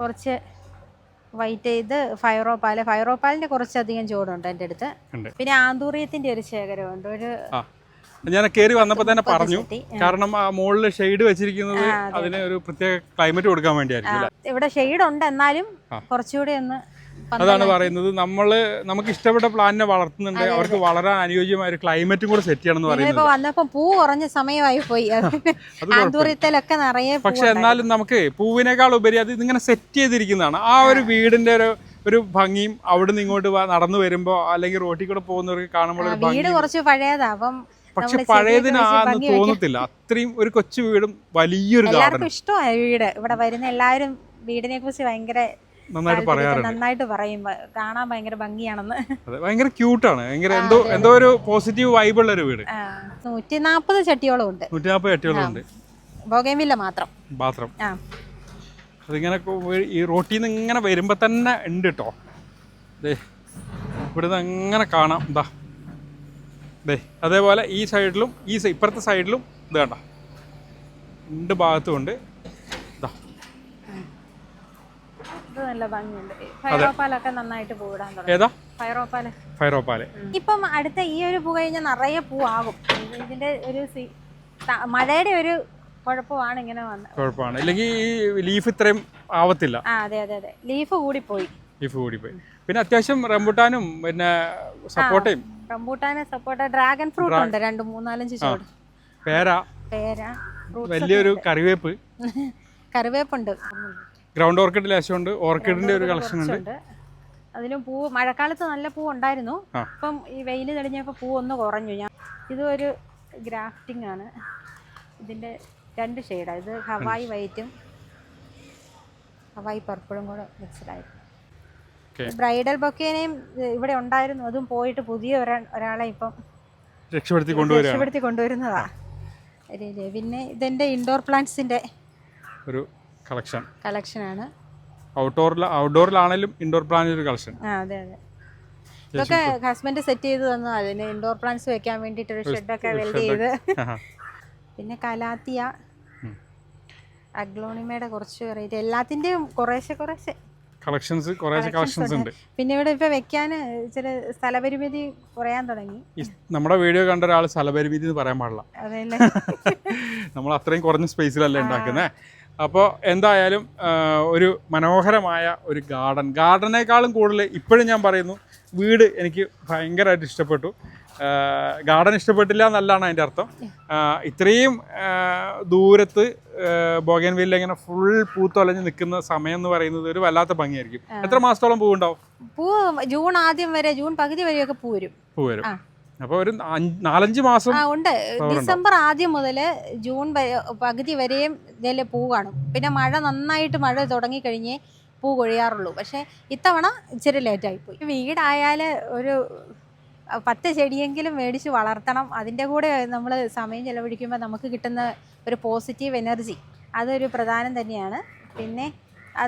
കുറച്ച് വൈറ്റ് ചെയ്ത് ഫയറോപ്പാൽ ഫയറോപ്പാലിന്റെ കുറച്ചധികം ചൂടുണ്ട് എന്റെ അടുത്ത്. പിന്നെ ആന്തൂറിയത്തിന്റെ ഒരു ശേഖരമുണ്ട്. ഒരു ഞാൻ കയറി വന്നപ്പോൾ തന്നെ പറഞ്ഞു. കാരണം ആ മുകളിൽ ഷെയ്ഡ് വെച്ചിരിക്കുന്നത് അതിന് ഒരു പ്രത്യേക ക്ലൈമറ്റ് കൊടുക്കാൻ വേണ്ടിയായിരിക്കും ഇവിടെ ഷെയ്ഡ് ഉണ്ട്. എന്നാലും കുറച്ചുകൂടി ഒന്ന് അതാണ് പറയുന്നത്. നമ്മൾ നമുക്ക് ഇഷ്ടപ്പെട്ട പ്ലാന്റിനെ വളർത്തുന്നുണ്ട്. അവർക്ക് വളരാൻ അനുയോജ്യമായ ഒരു ക്ലൈമറ്റും കൂടെ സെറ്റ് ചെയ്യണം എന്ന് പറയുന്നത് ഇതിപ്പോ വന്നപ്പോ പൂ കുറഞ്ഞ സമയമായി പോയി. ആന്തൂറിയത്തിലൊക്കെ നിറയെ പക്ഷെ എന്നാലും നമുക്ക് പൂവിനേക്കാൾ ഉപരി അത് ഇതിങ്ങനെ സെറ്റ് ചെയ്തിരിക്കുന്നതാണ്. ആ ഒരു വീടിന്റെ ഒരു ഒരു ഭംഗിയും അവിടുന്ന് ഇങ്ങോട്ട് നടന്നു വരുമ്പോ അല്ലെങ്കിൽ റോട്ടിൽ കൂടെ പോകുന്നവർക്ക് കാണുമ്പോൾ വീട് കുറച്ച് പഴയതാ. അപ്പം പക്ഷെ പഴയതിനാന്ന്. തോന്നത്തില്ല. അത്രയും ഒരു കൊച്ചു വീടും വലിയൊരു ഗാർഡൻ ഇഷ്ടമായ വീട്. ഇവിടെ വരുന്ന എല്ലാവരും വീടിനെ കുറിച്ച് ഭയങ്കര നന്നായിട്ട് പറയാറുണ്ട്. നന്നായിട്ട് പറയും. കാണാൻ ഭയങ്കര ഭംഗിയാണെന്ന്. ഭയങ്കര ക്യൂട്ടാണ്. ഭയങ്കര എന്തോ എന്തോ ഒരു പോസിറ്റീവ് വൈബ് ഉള്ള ഒരു വീട്. നൂറ്റി നാൽപ്പത് ചട്ടിയോളം ഉണ്ട് നൂറ്റി നാൽപ്പത് ഉണ്ട്. ബോഗേമില്ല മാത്രം. മാത്രം ആ. അതിങ്ങനെ ഈ റോട്ടിൽ നിന്ന് ഇങ്ങനെ വരുമ്പോൾ തന്നെ ഉണ്ട് കേട്ടോ ദേ ഇവിടുന്ന് അങ്ങനെ കാണാം. ഇതാ ദേ അതേപോലെ ഈ സൈഡിലും ഈ ഇപ്പുറത്തെ സൈഡിലും ഇത് കണ്ട? രണ്ട് ഭാഗത്തും ഉണ്ട് ഇതാ ഇത് നല്ല ഭംഗിയുണ്ട്. ഫയറോപ്പാലൊക്കെ നന്നായിട്ട് പൂവിടാൻ ഏതാ? ഫയറോപ്പാൽ. ഫൈറോപ്പാൽ ഇപ്പം അടുത്ത ഈ ഒരു പൂ കഴിഞ്ഞാൽ നിറയെ പൂവാകും. ഇത് ഇതിന്റെ ഒരു മഴയുടെ ഒരു കുഴപ്പമാണ് ഇങ്ങനെ വന്നത് കുഴപ്പമാണ്. ഇല്ലെങ്കിൽ ഈ ലീഫ് ഇത്രയും ആവത്തില്ല. ആ അതെ അതെ അതെ. ലീഫ് കൂടിപ്പോയി. ലീഫ് കൂടിപ്പോയി. പിന്നെ അത്യാവശ്യം റംബൂട്ടാനും പിന്നെ സപ്പോട്ടയും റംബൂട്ടാനും സപ്പോർട്ട. ഡ്രാഗൺ ഫ്രൂട്ട് ഉണ്ട്. രണ്ട് മൂന്നാലഞ്ച് ചൂട് പേര. പേര. വലിയൊരു കറിവേപ്പ്. കറിവേപ്പുണ്ട്. ഗ്രൗണ്ട് ഓർക്കിഡ് ലേശമുണ്ട് ഓർക്കിഡിന്റെ ഒരു കളക്ഷൻ ഉണ്ട്. അതിന് പൂ മഴക്കാലത്ത് നല്ല പൂ ഉണ്ടായിരുന്നു. ഇപ്പം ഈ വെയിൽ തെളിഞ്ഞപ്പോൾ പൂ ഒന്ന് കുറഞ്ഞു. ഞാൻ ഇത് ഒരു ഗ്രാഫ്റ്റിംഗ് ആണ്. ഇതിന്റെ രണ്ട് ഷെയ്ഡാണ് ഇത് ഹവായി വൈറ്റും ഹവായി പർപ്പിളും കൂടെ മിക്സ്ഡായിരുന്നു ബ്രൈഡൽ ബൊക്കേനെയും ഇവിടെ ഉണ്ടായിരുന്നു. അതും പോയിട്ട് പുതിയ ഒരാ ഒരാളെ ഇപ്പം രക്ഷപ്പെടുത്തി രക്ഷപ്പെടുത്തി കൊണ്ടുവരുന്നതാ. പിന്നെ ഇതെന്റെ ഇൻഡോർ പ്ലാന്റ്സിന്റെ ഒരു കളക്ഷൻ. കളക്ഷനാണ്. ഔട്ട്ഡോറിൽ ഔട്ട്ഡോറിലാണെങ്കിലും ഇൻഡോർ പ്ലാന്റ് ഒരു കളക്ഷൻ. ആ അതെ അതെ. ഇതൊക്കെ ഹസ്ബൻഡ് സെറ്റ് ചെയ്ത് തന്നു അതിന് ഇൻഡോർ പ്ലാന്റ്സ് വെക്കാൻ വേണ്ടിയിട്ട് ഒരു ഷെഡൊക്കെ വെൽഡ് ചെയ്ത്. പിന്നെ കലാത്തിയ. അഗ്ലോണിമയുടെ കുറച്ച് വെറൈറ്റി എല്ലാത്തിന്റെയും കുറേശ്ശെ കുറേശ്ശെ. കളക്ഷൻസ് കളക്ഷൻസ് ഉണ്ട്. പിന്നെ ഇവിടെ ഇപ്പൊ വെക്കാൻ ചില സ്ഥലപരിമിതി കുറയാൻ തുടങ്ങി. നമ്മുടെ വീഡിയോ കണ്ട ഒരാൾ സ്ഥലപരിമിതി എന്ന് പറയാൻ പാടില്ല. അതെല്ലേ നമ്മൾ അത്രയും കുറഞ്ഞ സ്പേസിലല്ലേ ഉണ്ടാക്കുന്നത് അപ്പോൾ എന്തായാലും ഒരു മനോഹരമായ ഒരു ഗാർഡൻ. ഗാർഡനേക്കാളും കൂടുതൽ ഇപ്പോഴും ഞാൻ പറയുന്നു വീട് എനിക്ക് ഭയങ്കരമായിട്ട് ഇഷ്ടപ്പെട്ടു. ഗാർഡൻ ഇഷ്ടപ്പെട്ടില്ല എന്നല്ലാണ് അതിന്റെ അർത്ഥം. ഇത്രയും ദൂരത്ത് ബോഗൻ വില്ല ഇങ്ങനെ ഫുൾ പൂത്തൊലഞ്ഞ് നിൽക്കുന്ന സമയം എന്ന് പറയുന്നത് ഒരു വല്ലാത്ത ഭംഗിയായിരിക്കും. എത്ര മാസത്തോളം പൂവുണ്ടാവും? പൂ ജൂൺ ആദ്യം വരെ ജൂൺ പകുതി വരെയൊക്കെ പൂവരും. പൂവരും. പൂ വരും ആ. അപ്പോൾ ഒരു നാലഞ്ച് മാസം ആ ഉണ്ട്. ഡിസംബർ ആദ്യം മുതൽ ജൂൺ പകുതി വരെയും ഇതിൽ പൂ കാണും. പിന്നെ മഴ നന്നായിട്ട് മഴ തുടങ്ങിക്കഴിഞ്ഞ് പൂ കൊഴിയാറുള്ളൂ. പക്ഷേ ഇത്തവണ ഇച്ചിരി ലേറ്റായിപ്പോയി വീടായാൽ ഒരു പത്ത് ചെടിയെങ്കിലും മേടിച്ച് വളർത്തണം. അതിന്റെ കൂടെ നമ്മൾ സമയം ചെലവഴിക്കുമ്പോൾ നമുക്ക് കിട്ടുന്ന ഒരു പോസിറ്റീവ് എനർജി അതൊരു പ്രധാനം തന്നെയാണ്. പിന്നെ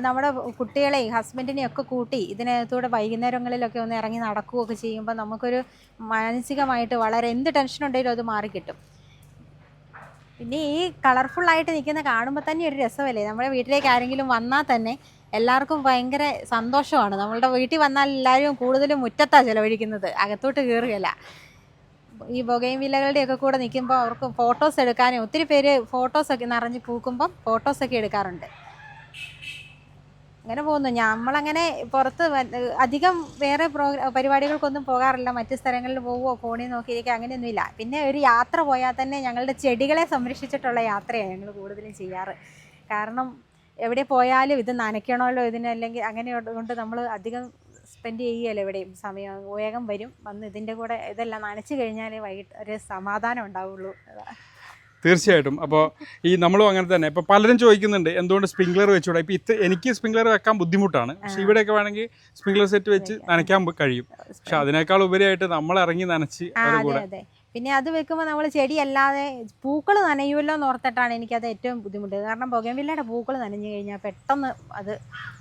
നമ്മുടെ കുട്ടികളെയും ഹസ്ബൻഡിനെയും ഒക്കെ കൂട്ടി ഇതിനകത്തൂടെ വൈകുന്നേരങ്ങളിലൊക്കെ ഒന്ന് ഇറങ്ങി നടക്കുകയൊക്കെ ചെയ്യുമ്പോൾ നമുക്കൊരു മാനസികമായിട്ട് വളരെ എന്ത് ടെൻഷൻ ഉണ്ടെങ്കിലും അത് മാറിക്കിട്ടും പിന്നെ ഈ കളർഫുള്ളായിട്ട് നിൽക്കുന്ന കാണുമ്പോൾ തന്നെ ഒരു രസമല്ലേ? നമ്മുടെ വീട്ടിലേക്ക് ആരെങ്കിലും വന്നാൽ തന്നെ എല്ലാവർക്കും ഭയങ്കര സന്തോഷമാണ്. നമ്മളുടെ വീട്ടിൽ വന്നാൽ എല്ലാവരും കൂടുതലും മുറ്റത്താണ് ചിലവഴിക്കുന്നത്. അകത്തോട്ട് കയറുകയല്ല. ഈ ബൊഗൈൻ വില്ലകളുടെയൊക്കെ കൂടെ നിൽക്കുമ്പോൾ അവർക്ക് ഫോട്ടോസ് എടുക്കാനും ഒത്തിരി പേര് ഫോട്ടോസൊക്കെ നിറഞ്ഞ് പൂക്കുമ്പം ഫോട്ടോസൊക്കെ എടുക്കാറുണ്ട്. അങ്ങനെ പോകുന്നു. നമ്മളങ്ങനെ പുറത്ത് അധികം വേറെ പ്രോഗ്രാ പരിപാടികൾക്കൊന്നും പോകാറില്ല. മറ്റു സ്ഥലങ്ങളിൽ പോവുമോ ഫോണിൽ നോക്കിയിരിക്കുക അങ്ങനെയൊന്നുമില്ല. പിന്നെ ഒരു യാത്ര പോയാൽ തന്നെ ഞങ്ങളുടെ ചെടികളെ സംരക്ഷിച്ചിട്ടുള്ള യാത്രയാണ് ഞങ്ങൾ കൂടുതലും ചെയ്യാറ്. കാരണം എവിടെ പോയാലും ഇത് നനയ്ക്കണമല്ലോ ഇതിന് അല്ലെങ്കിൽ അങ്ങനെ കൊണ്ട് നമ്മൾ അധികം സ്പെൻഡ് ചെയ്യുമല്ലോ എവിടെയും. സമയം വേഗം വരും. വന്ന് ഇതിന്റെ കൂടെ ഇതെല്ലാം നനച്ച് കഴിഞ്ഞാലേ വൈകിട്ട് ഒരു സമാധാനം ഉണ്ടാവുള്ളൂ. തീർച്ചയായിട്ടും. അപ്പോൾ ഈ നമ്മളും അങ്ങനെ തന്നെ. ഇപ്പോൾ പലരും ചോദിക്കുന്നുണ്ട് എന്തുകൊണ്ട് സ്പ്രിംഗ്ലർ വെച്ചുകൂടാ ഇപ്പോൾ ഇത് എനിക്ക് സ്പ്രിംഗ്ലർ വെക്കാൻ ബുദ്ധിമുട്ടാണ്. പക്ഷെ ഇവിടെയൊക്കെ വേണമെങ്കിൽ സ്പ്രിംഗ്ലർ സെറ്റ് വെച്ച് നനയ്ക്കാൻ കഴിയും. പക്ഷെ അതിനേക്കാൾ ഉപരിയായിട്ട് നമ്മൾ ഇറങ്ങി നനച്ച് അവരുടെ കൂടെ അതെ. പിന്നെ അത് വെക്കുമ്പോൾ നമ്മൾ ചെടിയല്ലാതെ പൂക്കൾ നനയുമല്ലോ എന്ന് ഓർത്തിട്ടാണ് എനിക്കത് ഏറ്റവും ബുദ്ധിമുട്ട് കാരണം പുകവില്ലയുടെ പൂക്കൾ നനഞ്ഞു കഴിഞ്ഞാൽ പെട്ടെന്ന് അത്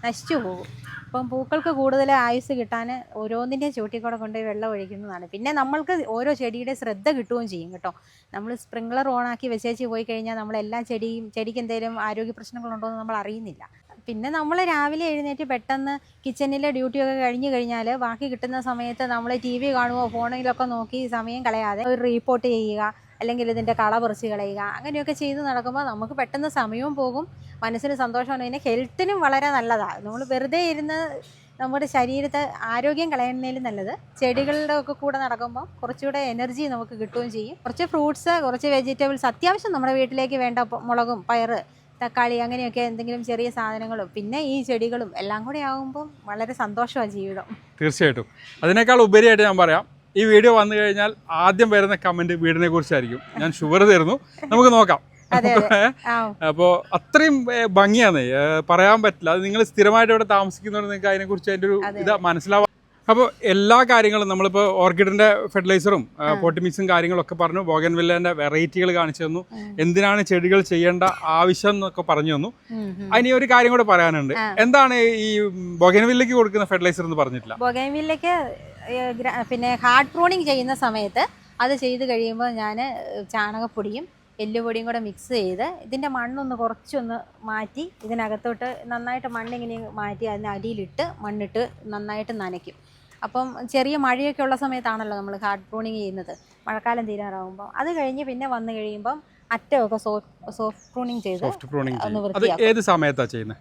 നശിച്ചു പോകും. അപ്പം പൂക്കൾക്ക് കൂടുതൽ ആയുസ് കിട്ടാൻ ഓരോന്നിന്റെയും ചൂട്ടിക്കൂടെ കൊണ്ട് വെള്ളം ഒഴിക്കുന്നതാണ്. പിന്നെ നമ്മൾക്ക് ഓരോ ചെടിയുടെ ശ്രദ്ധ കിട്ടുകയും ചെയ്യും കേട്ടോ. നമ്മൾ സ്പ്രിംഗ്ലർ ഓണാക്കി വെച്ചേച്ച് പോയി കഴിഞ്ഞാൽ നമ്മൾ എല്ലാ ചെടിയും ചെടിക്ക് എന്തെങ്കിലും ആരോഗ്യ പ്രശ്നങ്ങളുണ്ടോ എന്ന് നമ്മൾ അറിയുന്നില്ല പിന്നെ നമ്മൾ രാവിലെ എഴുന്നേറ്റ് പെട്ടെന്ന് കിച്ചണിലെ ഡ്യൂട്ടിയൊക്കെ കഴിഞ്ഞു കഴിഞ്ഞാൽ ബാക്കി കിട്ടുന്ന സമയത്ത് നമ്മൾ ടി വി കാണുമോ ഫോണിലൊക്കെ നോക്കി സമയം കളയാതെ ഒരു റിപ്പോർട്ട് ചെയ്യുക അല്ലെങ്കിൽ ഇതിന്റെ കള പറിച്ച് കളയുക അങ്ങനെയൊക്കെ ചെയ്ത് നടക്കുമ്പോൾ നമുക്ക് പെട്ടെന്ന് സമയവും പോകും മനസ്സിന് സന്തോഷമാണ് പിന്നെ ഹെൽത്തിനും വളരെ നല്ലതാണ് നമ്മൾ വെറുതെ ഇരുന്ന് നമ്മുടെ ശരീരത്തെ ആരോഗ്യം കളയുന്നതിലും നല്ലത്. ചെടികളുടെ ഒക്കെ കൂടെ നടക്കുമ്പോൾ കുറച്ചുകൂടെ എനർജി നമുക്ക് കിട്ടുകയും ചെയ്യും. കുറച്ച് ഫ്രൂട്ട്സ് കുറച്ച് വെജിറ്റബിൾസ് അത്യാവശ്യം നമ്മുടെ വീട്ടിലേക്ക് വേണ്ട മുളകും പയറ് തക്കാളി അങ്ങനെയൊക്കെ എന്തെങ്കിലും ചെറിയ സാധനങ്ങളും പിന്നെ ഈ ചെടികളും എല്ലാം കൂടെ ആകുമ്പോൾ വളരെ സന്തോഷമാണ് ജീവിതം. തീർച്ചയായിട്ടും. അതിനേക്കാൾ ഉപരിയായിട്ട് ഞാൻ പറയാം ഈ വീഡിയോ വന്നു കഴിഞ്ഞാൽ ആദ്യം വരുന്ന കമന്റ് വീടിനെ കുറിച്ചായിരിക്കും. ഞാൻ ഷുഗർ തരുന്നു നമുക്ക് നോക്കാം. അപ്പോൾ അത്രയും ഭംഗിയാണ്. പറയാൻ പറ്റില്ല. അത് നിങ്ങൾ സ്ഥിരമായിട്ട് ഇവിടെ താമസിക്കുന്നവർ നിങ്ങൾക്ക് അതിനെക്കുറിച്ച് അതിന്റെ ഒരു. ഇത് മനസ്സിലാവാം അപ്പോൾ എല്ലാ കാര്യങ്ങളും നമ്മളിപ്പോൾ ഓർക്കിഡിന്റെ ഫെർട്ടിലൈസറും പോട്ടിമിക്സും കാര്യങ്ങളൊക്കെ പറഞ്ഞു ബോഗൻ വില്ലേന്റെ വെറൈറ്റികൾ കാണിച്ചു തന്നു. എന്തിനാണ് ചെടികൾ ചെയ്യേണ്ട ആവശ്യം എന്നൊക്കെ പറഞ്ഞു തന്നു. അതിന് ഒരു കാര്യം കൂടെ പറയാനുണ്ട്. എന്താണ് ഈ ബോഗൻ വില്ലയ്ക്ക് കൊടുക്കുന്ന ഫെർട്ടിലൈസർ എന്ന് പറഞ്ഞിട്ടില്ല? ബൊഗൈൻവില്ലയ്ക്ക് പിന്നെ ഹാർഡ് പ്രൂണിങ് ചെയ്യുന്ന സമയത്ത് അത് ചെയ്ത് കഴിയുമ്പോൾ ഞാൻ ചാണകപ്പൊടിയും എല്ലുപൊടിയും കൂടെ മിക്സ് ചെയ്ത് ഇതിന്റെ മണ്ണൊന്ന് കുറച്ചൊന്ന് മാറ്റി ഇതിനകത്തോട്ട് നന്നായിട്ട് മണ്ണിങ്ങനെ മാറ്റി അതിന് അടിയിലിട്ട് മണ്ണിട്ട് നന്നായിട്ട് നനയ്ക്കും. അപ്പം ചെറിയ മഴയൊക്കെ ഉള്ള സമയത്താണല്ലോ നമ്മൾ ഹാർഡ് പ്രൂണിങ് ചെയ്യുന്നത്. മഴക്കാലം തീരാറാകുമ്പോൾ അത് കഴിഞ്ഞ് പിന്നെ വന്നു കഴിയുമ്പം അറ്റമൊക്കെ സോഫ്റ്റ് സോഫ്റ്റ് പ്രൂണിങ് ചെയ്ത് സോഫ്റ്റ് പ്രൂണിങ്. ഏത് സമയത്താണ് ചെയ്യുന്നത്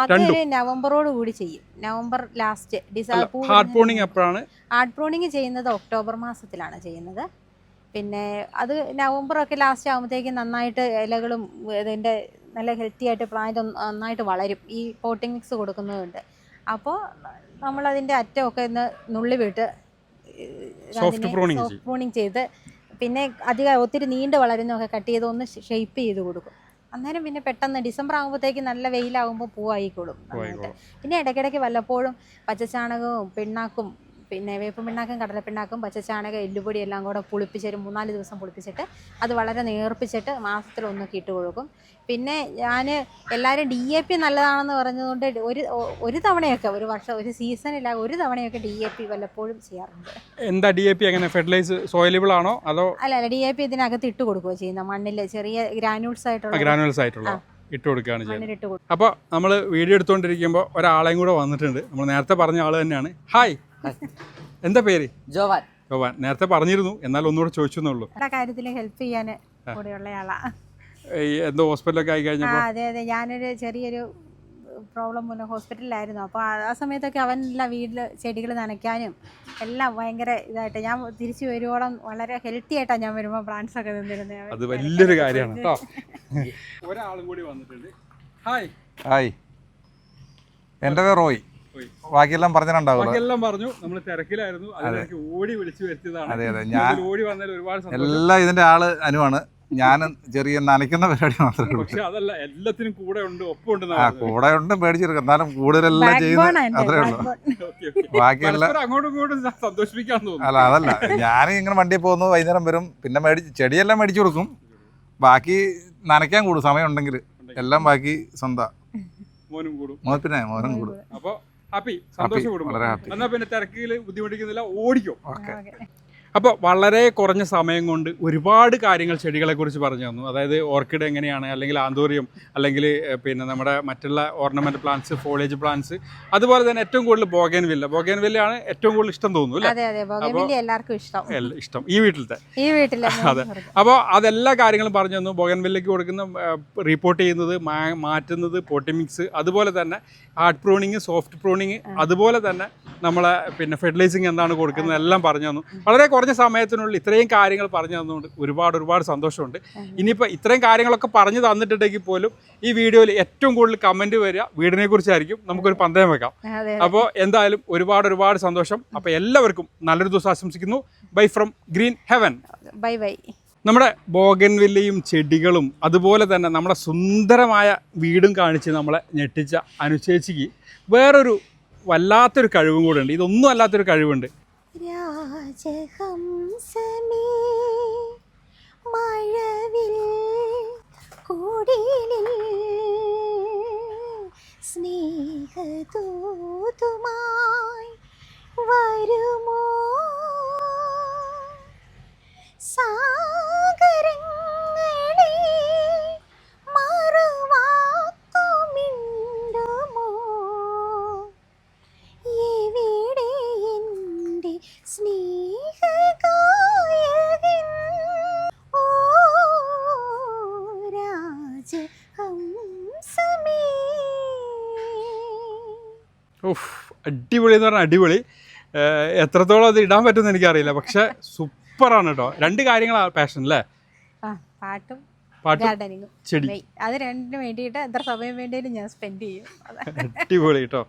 അതൊരു നവംബറോട് കൂടി ചെയ്യും. November last December hard pruning എപ്പോഴാണ്? ഹാർഡ് പ്രൂണിങ് ചെയ്യുന്നത് ഒക്ടോബർ മാസത്തിലാണ് ചെയ്യുന്നത്. പിന്നെ അത് നവംബറൊക്കെ ലാസ്റ്റ് ആകുമ്പോഴത്തേക്കും നന്നായിട്ട് ഇലകളും ഇതിന്റെ നല്ല ഹെൽത്തി ആയിട്ട് പ്ലാന്റ് നന്നായിട്ട് വളരും. ഈ പോട്ടിംഗ് മിക്സ് കൊടുക്കുന്നതുകൊണ്ട്. അപ്പോൾ നമ്മളതിന്റെ അറ്റമൊക്കെ ഒന്ന് നുള്ളി വിട്ട് സോഫ്റ്റ്. പ്രൂണിങ് ചെയ്ത് പിന്നെ അധികം ഒത്തിരി നീണ്ട് വളരുന്നൊക്കെ കട്ട് ചെയ്ത് ഒന്ന് ഷേപ്പ് ചെയ്ത് കൊടുക്കും അന്നേരം പിന്നെ പെട്ടെന്ന് ഡിസംബർ ആകുമ്പോഴത്തേക്ക് നല്ല വെയിലാകുമ്പോൾ പൂവായിക്കോളും. പിന്നെ ഇടയ്ക്കിടയ്ക്ക് വല്ലപ്പോഴും പച്ചച്ചാണകവും പിണ്ണാക്കും പിന്നെ വേപ്പ് പിണ്ണാക്കും കടലപ്പിണ്ണാക്കും പച്ചച്ചാണകം എല്ലുപൊടി എല്ലാം കൂടെ പുളിപ്പിച്ചൊരു മൂന്നാൽ ദിവസം പുളിപ്പിച്ചിട്ട് അത് വളരെ നേർപ്പിച്ചിട്ട് മാസത്തിലൊന്നൊക്കെ ഇട്ട് കൊടുക്കും. പിന്നെ ഞാൻ എല്ലാവരും ഡി എ പി നല്ലതാണെന്ന് പറഞ്ഞതുകൊണ്ട് ഒരു ഒരു തവണയൊക്കെ ഒരു വർഷം ഒരു സീസണില്ല ഒരു തവണയൊക്കെ ഡി എ പി വല്ലപ്പോഴും ചെയ്യാറുണ്ട്. എന്താ ഡി എ പി എങ്ങനെ? ഫെർട്ടിലൈസ് സോയിലബിൾ ആണോ? അതോ അല്ല അല്ല ഡി എ പി ഇതിനകത്ത് ഇട്ട് കൊടുക്കുകയോ ചെയ്യുന്ന? മണ്ണിൽ ചെറിയ ഗ്രാനുൾസ് ആയിട്ടുള്ള ഗ്രാനുൾസ് ആയിട്ടുള്ള. ഇട്ട് കൊടുക്കുകയാണ് ചെയ്യുന്നത്. അപ്പോൾ നമ്മൾ വീഡിയോ എടുത്തുകൊണ്ടിരിക്കുമ്പോൾ ഒരാളെയും കൂടെ വന്നിട്ടുണ്ട്. നമ്മൾ നേരത്തെ പറഞ്ഞ ആൾ തന്നെയാണ്. ഹായ്. എന്താ പേര്? ജോവാൻ. ജോവാൻ. നേരത്തെ പറഞ്ഞിരുന്നു. എന്നാൽ ഒന്നുകൂടെ ചോദിച്ചു എന്നുള്ളൂ എല്ലാ കാര്യത്തിലും ഹെൽപ്പ് ചെയ്യാൻ കൂടെയുള്ള ആളാ ഈ എന്തോ ഹോസ്പിറ്റലൊക്കെ ആയി ആ കഴിഞ്ഞപ്പോൾ അതെ അതെ. ഞാനൊരു ചെറിയൊരു പ്രോബ്ലം മൂലം ഹോസ്പിറ്റലിലായിരുന്നു. അപ്പോൾ ആ- സമയത്തൊക്കെ സമയത്തൊക്കെ അവനെല്ലാം വീട്ടിൽ ചെടികൾ നനയ്ക്കാനും എല്ലാം ഭയങ്കര ഇതായിട്ട്. ഞാൻ തിരിച്ചു വരുവോളം വളരെ ഹെൽത്തി ആയിട്ടാണ് ഞാൻ വരുമ്പോൾ പ്ലാന്റ്സ് ഒക്കെ നിന്നിരുന്നത് അത് വലിയൊരു കാര്യമാണ് കേട്ടോ. ഒരാളും കൂടി വന്നിട്ടുണ്ട്. ഹായ് ഹായ് എന്റെ പേര് റോയ്. ബാക്കിയെല്ലാം പറഞ്ഞിട്ടുണ്ടാവുമല്ലോ ബാക്കിയെല്ലാം പറഞ്ഞു. നമ്മൾ തിരക്കിലായിരുന്നു. അതിലേക്ക് ഓടി വിളിച്ചു വരുത്തിയതാണ്. അതെ അതെ. ഞാൻ ഓടി വന്നതിൽ ഒരുപാട് സന്തോഷം. എല്ലാം ഇതിന്റെ ആൾ അനുവാണ്. ഞാൻ ചെറിയ നനയ്ക്കുന്ന പരിപാടി മാത്രമേ ഉള്ളൂ. പക്ഷെ അതല്ല എല്ലാത്തിനും കൂടെ ഉണ്ട് ഒപ്പം ഉണ്ട് ആ കൂടെ ഉണ്ട് പേടിച്ചെടുക്കും എന്നാലും കൂടുതലെല്ലാം ചെയ്യുന്ന അത്രേ ഉള്ളൂ. ബാക്കിയെല്ലാം അങ്ങോട്ടും ഇങ്ങോട്ടും സന്തോഷിപ്പിക്കാൻ തോന്നുന്നു. അല്ല അതല്ല. ഞാൻ ഇങ്ങനെ വണ്ടിയിൽ പോകുന്നു വൈകുന്നേരം വരും. പിന്നെ മേടിച്ച് ചെടിയെല്ലാം മേടിച്ചു കൊടുക്കും. ബാക്കി നനയ്ക്കാൻ കൂടും സമയം ഉണ്ടെങ്കിൽ. എല്ലാം ബാക്കി സ്വന്തം. മോനും കൂടും. പിന്നെ മോനും കൂടും. അപ്പൊ ഹാപ്പി. സന്തോഷം കൂടും. എന്നാ പിന്നെ തിരക്കിൽ ബുദ്ധിമുട്ടിക്കുന്നില്ല ഓടിക്കും. ഓക്കെ. അപ്പോൾ വളരെ കുറഞ്ഞ സമയം കൊണ്ട് ഒരുപാട് കാര്യങ്ങൾ ചെടികളെക്കുറിച്ച് പറഞ്ഞു തന്നു. അതായത് ഓർക്കിഡ് എങ്ങനെയാണ് അല്ലെങ്കിൽ ആന്തോറിയം അല്ലെങ്കിൽ പിന്നെ നമ്മുടെ മറ്റുള്ള ഓർണമെന്റ് പ്ലാന്റ്സ് ഫോളേജ് പ്ലാന്റ്സ് അതുപോലെ തന്നെ ഏറ്റവും കൂടുതൽ ബോഗൻ വില്ല ബോഗൻ വില്ലയാണ് ഏറ്റവും കൂടുതൽ ഇഷ്ടം തോന്നുന്നു എല്ലാവർക്കും ഇഷ്ടം. ഇഷ്ടം. ഈ വീട്ടിലത്തെ. ഈ വീട്ടിലെ അതെ. അപ്പോൾ അതെല്ലാ കാര്യങ്ങളും പറഞ്ഞു തന്നു. ബോഗൻ വില്ലയ്ക്ക് കൊടുക്കുന്ന റിപ്പോർട്ട് ചെയ്യുന്നത് മാറ്റുന്നത് പോട്ടിമിക്സ് അതുപോലെ തന്നെ ഹാർഡ് പ്രൂണിങ് സോഫ്റ്റ് പ്രൂണിങ് അതുപോലെ തന്നെ നമ്മളെ പിന്നെ ഫെർട്ടിലൈസിങ് എന്താണ് കൊടുക്കുന്നത് എല്ലാം പറഞ്ഞു തന്നു. വളരെ കുറഞ്ഞ സമയത്തിനുള്ളിൽ ഇത്രയും കാര്യങ്ങൾ പറഞ്ഞു തന്നുകൊണ്ട് ഒരുപാട് ഒരുപാട് സന്തോഷമുണ്ട്. ഇനിയിപ്പോൾ ഇത്രയും കാര്യങ്ങളൊക്കെ പറഞ്ഞു തന്നിട്ടുണ്ടെങ്കിൽ പോലും ഈ വീഡിയോയിൽ ഏറ്റവും കൂടുതൽ കമന്റ് വരിക. വീടിനെ കുറിച്ചായിരിക്കും. നമുക്കൊരു പന്തയം വെക്കാം. അപ്പോൾ എന്തായാലും ഒരുപാട് ഒരുപാട് സന്തോഷം. അപ്പോൾ എല്ലാവർക്കും നല്ലൊരു ദിവസം ആശംസിക്കുന്നു. Bye from green heaven bye bye നമ്മുടെ ബോഗൻവില്ലയും ചെടികളും അതുപോലെ തന്നെ നമ്മുടെ സുന്ദരമായ വീടും കാണിച്ച് നമ്മളെ ഞെട്ടിച്ച അനുശേഷിക്ക് വേറൊരു വല്ലാത്തൊരു കഴിവും കൂടെ ഉണ്ട്. ഇതൊന്നും അല്ലാത്തൊരു കഴിവുണ്ട്. രാജഹംസമേ മഴവിൽ കൂടിലിൽ സ്നേഹതൂതുമായി വരുമോ? അടിപൊളി എന്ന് പറഞ്ഞാൽ അടിപൊളി. എത്രത്തോളം അത് ഇടാൻ പറ്റുമെന്ന് എനിക്കറിയില്ല. പക്ഷെ സൂപ്പറാണ് കേട്ടോ രണ്ട് കാര്യങ്ങളാണ് പാഷൻ അല്ലേ പാട്ട് ഗാർഡനിങ്ങും ചെടി. അത് രണ്ടിനും വേണ്ടിയിട്ട് എത്ര സമയം വേണ്ടിയാലും ഞാൻ സ്പെൻഡ് ചെയ്യും. അടിപൊളി കേട്ടോ